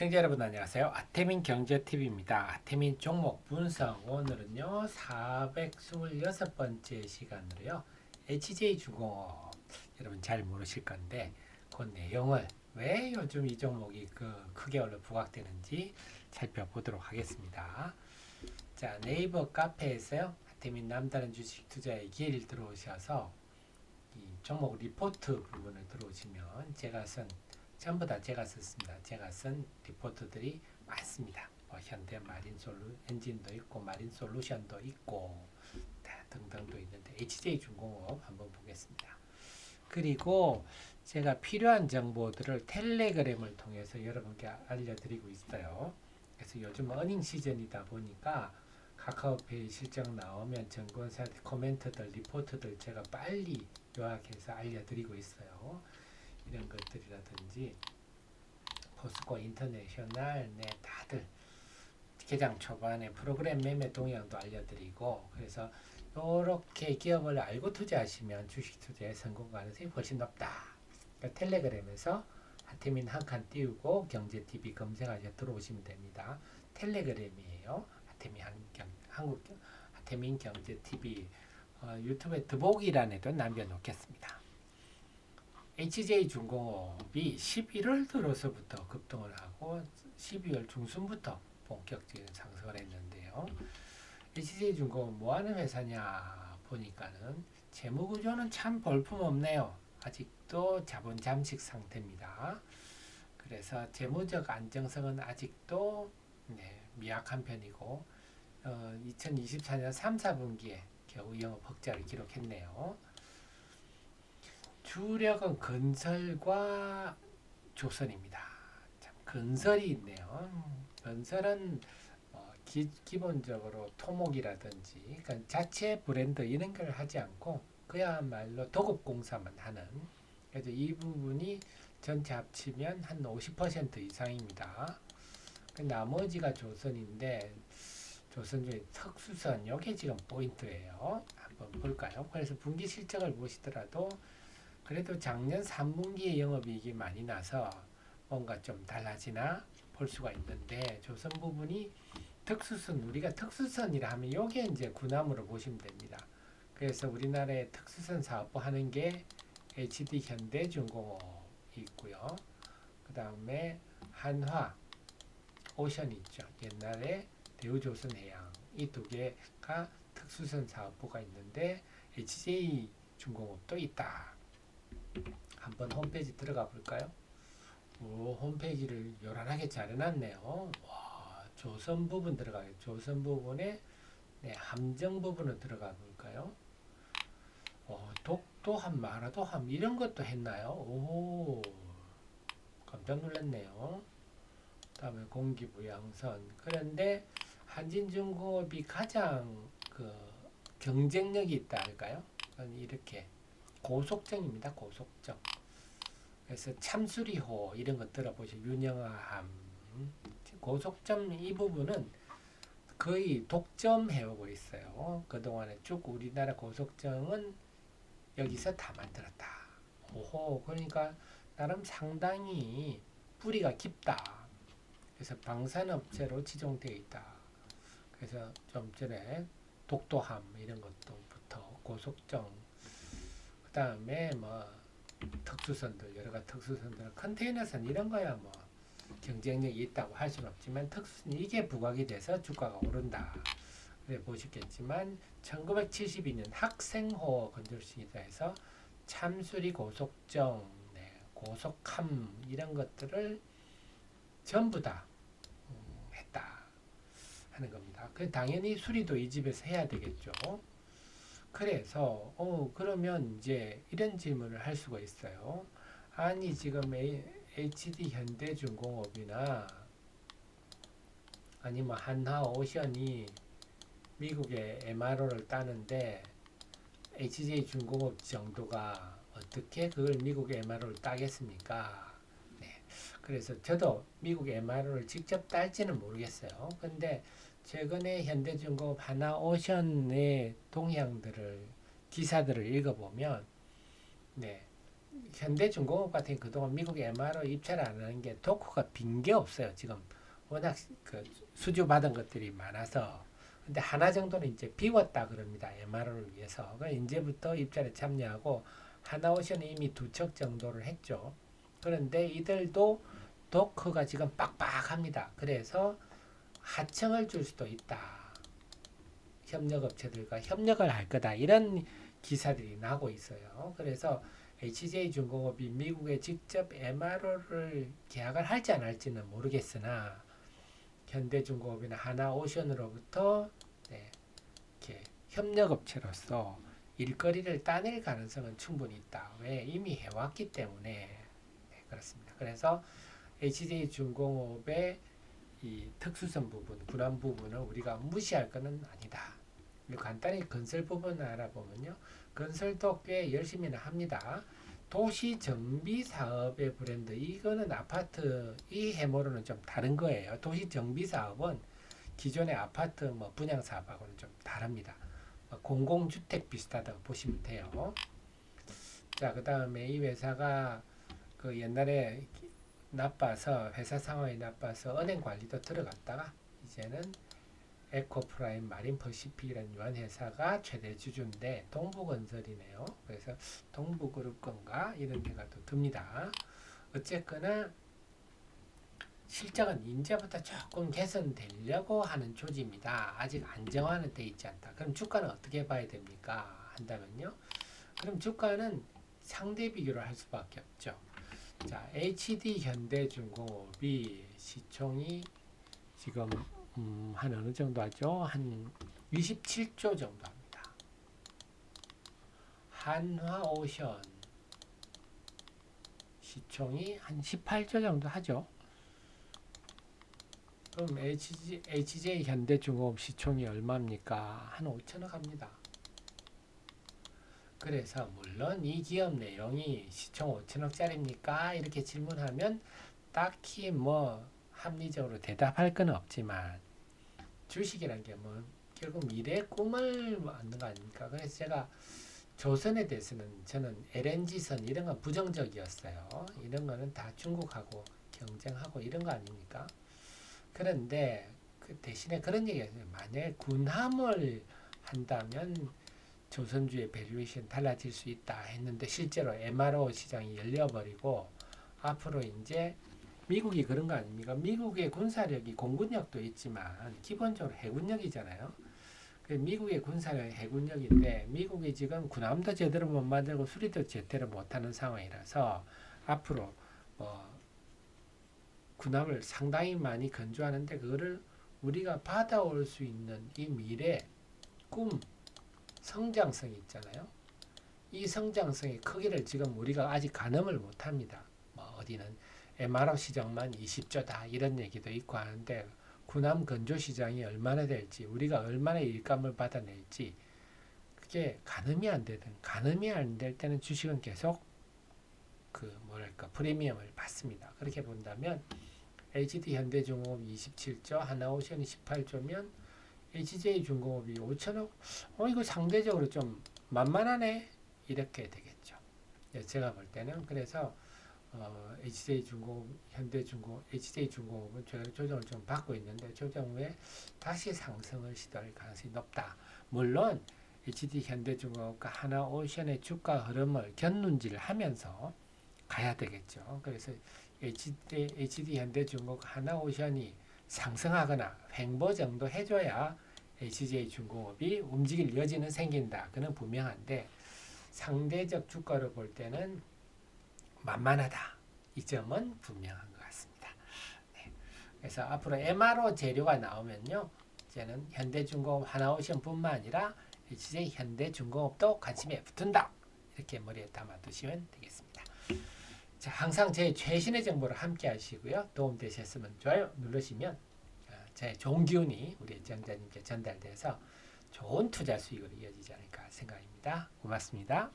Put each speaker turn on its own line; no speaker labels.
시청자 여러분 안녕하세요. 아태민 경제TV입니다. 아태민 종목 분석 오늘은요 426번째 시간으로요 HJ중공업 여러분 잘 모르실 건데 그 내용을 왜 요즘 이 종목이 그 크게 올라 부각되는지 살펴보도록 하겠습니다. 자 네이버 카페에서요 아태민 남다른 주식 투자의 길 들어오셔서 이 종목 리포트 부분을 들어오시면 제가 쓴 전부 다 제가 썼습니다. 제가 쓴 리포트들이 많습니다. 뭐 현대 마린 솔루 엔진도 있고 마린 솔루션도 있고 다 등등도 있는데 HJ 중공업 한번 보겠습니다. 그리고 제가 필요한 정보들을 텔레그램을 통해서 여러분께 알려드리고 있어요. 그래서 요즘 어닝 시즌이다 보니까 카카오페이 실적 나오면 정보사 코멘트들 리포트들 제가 빨리 요약해서 알려드리고 있어요. 이런 것들이라든지 포스코 인터내셔널 네 다들 개장 초반에 프로그램 매매 동향도 알려드리고 그래서 이렇게 기업을 알고 투자하시면 주식 투자의 성공 가능성이 훨씬 높다. 그러니까 텔레그램에서 하태민 한 칸 띄우고 경제 TV 검색하셔 들어오시면 됩니다. 텔레그램이에요. 하태민 한 경 한국 하태민 경제 TV 어, 유튜브에 더보기란에도 남겨놓겠습니다. HJ 중공업이 11월 들어서부터 급등을 하고 12월 중순부터 본격적인 상승을 했는데요. HJ 중공업 뭐 하는 회사냐 보니까는 재무 구조는 참 볼품 없네요. 아직도 자본 잠식 상태입니다. 그래서 재무적 안정성은 아직도 네, 미약한 편이고 어, 2024년 3, 4분기에 겨우 영업 흑자를 기록했네요. 주력은 건설과 조선입니다. 참 건설이 있네요. 건설은 어, 기, 기본적으로 토목이라든지 그러니까 자체 브랜드 이런 걸 하지 않고 그야말로 도급공사만 하는 그래서 이 부분이 전체 합치면 한 50% 이상입니다. 그 나머지가 조선인데 조선 중에 특수선 이게 지금 포인트예요. 한번 볼까요? 그래서 분기 실적을 보시더라도 그래도 작년 3분기에 영업이익이 많이 나서 뭔가 좀 달라지나 볼 수가 있는데 조선 부분이 특수선 우리가 특수선이라 하면 요게 이제 군함으로 보시면 됩니다. 그래서 우리나라의 특수선 사업부 하는 게 HD 현대중공업이 있고요. 그 다음에 한화 오션 있죠. 옛날에 대우조선해양 이 두 개가 특수선 사업부가 있는데 HJ 중공업도 있다. 한번 홈페이지 들어가 볼까요? 오, 홈페이지를 요란하게 잘 해놨네요. 와, 조선 부분 들어가요. 조선 부분에 네, 함정 부분을 들어가 볼까요? 어, 독도함, 마라도함 이런 것도 했나요? 오, 깜짝 놀랐네요. 다음에 공기부양선. 그런데 한진중공업이 가장 그 경쟁력이 있다 할까요? 이렇게 고속정입니다. 고속정. 그래서 참수리호 이런 것 들어보시면 윤영함 고속점 이 부분은 거의 독점해오고 있어요. 그동안에 쭉 우리나라 고속정은 여기서 다 만들었다. 오호 그러니까 나름 상당히 뿌리가 깊다. 그래서 방산업체로 지정되어 있다. 그래서 좀 전에 독도함 이런 것도부터 고속정 그 다음에 뭐 특수선들 여러 가지 특수선들 컨테이너선 이런 거야 뭐 경쟁력이 있다고 할 수는 없지만 특수선 이게 부각이 돼서 주가가 오른다. 그래 보시겠지만 1972년 학생호 건설식이다 해서 참수리 고속정, 네, 고속함 이런 것들을 전부 다 음, 했다 하는 겁니다. 그 당연히 수리도 이 집에서 해야 되겠죠. 그래서 어 그러면 이제 이런 질문을 할 수가 있어요. 아니 지금 HD 현대중공업이나 아니면 한화 오션이 미국의 MRO를 따는데 HJ 중공업 정도가 어떻게 그걸 미국의 MRO를 따겠습니까? 네. 그래서 저도 미국 MRO를 직접 딸지는 모르겠어요. 근데 최근에 현대중공업 하나오션의 동향들을 기사들을 읽어보면 네 현대중공업 같은 게 그동안 미국에 MRO 입찰을 안 하는 게 도커가 빈 게 없어요. 지금 워낙 그 수주 받은 것들이 많아서 근데 하나 정도는 이제 비웠다 그럽니다. MRO를 위해서. 그 이제부터 입찰에 참여하고 하나오션이 이미 두 척 정도를 했죠. 그런데 이들도 도커가 지금 빡빡합니다. 그래서 하청을 줄 수도 있다. 협력업체들과 협력을 할 거다. 이런 기사들이 나고 있어요. 그래서 HJ 중공업이 미국에 직접 MRO를 계약을 할지 안 할지는 모르겠으나 현대중공업이나 하나오션으로부터 네, 이렇게 협력업체로서 일거리를 따낼 가능성은 충분히 있다. 왜 이미 해왔기 때문에 네, 그렇습니다. 그래서 HJ 중공업의 이 특수성 부분, 불안 부분을 우리가 무시할 것은 아니다. 간단히 건설 부분을 알아보면요. 건설도 꽤 열심히는 합니다. 도시 정비 사업의 브랜드 이거는 아파트 이 해모로는 좀 다른 거예요. 도시 정비 사업은 기존의 아파트 뭐 분양 사업하고는 좀 다릅니다. 어, 공공주택 비슷하다고 보시면 돼요. 자, 그 다음에 이 회사가 그 옛날에 나빠서 회사 상황이 나빠서 은행 관리도 들어갔다가 이제는 에코프라임 마린 퍼시픽이라는 유한 회사가 최대 주주인데 동부건설이네요. 그래서 동부그룹 건가 이런 생각도 듭니다. 어쨌거나 실적은 이제부터 조금 개선되려고 하는 조짐이다. 아직 안정화는 돼 있지 않다. 그럼 주가는 어떻게 봐야 됩니까? 한다면요. 그럼 주가는 상대 비교를 할 수밖에 없죠. 자, HD 현대중공업이 시총이 지금 음, 한 어느 정도 하죠? 한 27조 정도 합니다. 한화오션 시총이 한 18조 정도 하죠. 그럼 HG, HJ 현대중공업 시총이 얼마입니까? 한 5천억 합니다. 그래서 물론 이 기업 내용이 시총 5천억짜리입니까? 이렇게 질문하면 딱히 뭐 합리적으로 대답할 건 없지만 주식이란 게 뭐 결국 미래의 꿈을 만든 거 아닙니까? 그래서 제가 조선에 대해서는 저는 LNG선 이런 건 부정적이었어요. 이런 거는 다 중국하고 경쟁하고 이런 거 아닙니까? 그런데 그 대신에 그런 얘기했어요. 만약에 군함을 한다면 조선주의 밸류에이션 달라질 수 있다 했는데 실제로 MRO 시장이 열려버리고 앞으로 이제 미국이 그런 거 아닙니까? 미국의 군사력이 공군력도 있지만 기본적으로 해군력이잖아요. 그 미국의 군사력 해군력인데 미국이 지금 군함도 제대로 못 만들고 수리도 제대로 못하는 상황이라서 앞으로 뭐 군함을 상당히 많이 건조하는데 그거를 우리가 받아올 수 있는 이 미래 꿈 성장성이 있잖아요. 이 성장성의 크기를 지금 우리가 아직 가늠을 못합니다. 뭐 어디는 MRO 시장만 20조다 이런 얘기도 있고 하는데 군함 건조 시장이 얼마나 될지 우리가 얼마나 일감을 받아낼지 그게 가늠이 안 되든 가늠이 안 될 때는 주식은 계속 그 뭐랄까 프리미엄을 받습니다. 그렇게 본다면 HD 현대중공업 27조, 하나오션이 18조면 HJ 중공업이 5천억, 어 이거 상대적으로 좀 만만하네 이렇게 되겠죠. 예, 제가 볼 때는 그래서 어, HJ 중공업, 현대 중공업, HJ 중공업은 최근에 조정을 좀 받고 있는데 조정 후에 다시 상승을 시도할 가능성이 높다. 물론 HD 현대중공업과 하나오션의 주가 흐름을 견눈질 하면서 가야 되겠죠. 그래서 HD, HD 현대중공업 하나오션이 상승하거나 횡보 정도 해줘야 HJ 중공업이 움직일 여지는 생긴다. 그는 분명한데 상대적 주가로 볼 때는 만만하다. 이 점은 분명한 것 같습니다. 네. 그래서 앞으로 MRO 재료가 나오면요. 이제는 현대중공업 하나오션뿐만 아니라 HJ 현대중공업도 관심에 붙은다. 이렇게 머리에 담아두시면 되겠습니다. 자, 항상 제 최신의 정보를 함께 하시고요. 도움되셨으면 좋아요 누르시면 어, 제 좋은 우리 애청자님께 전달돼서 좋은 투자 수익으로 이어지지 않을까 생각입니다. 고맙습니다.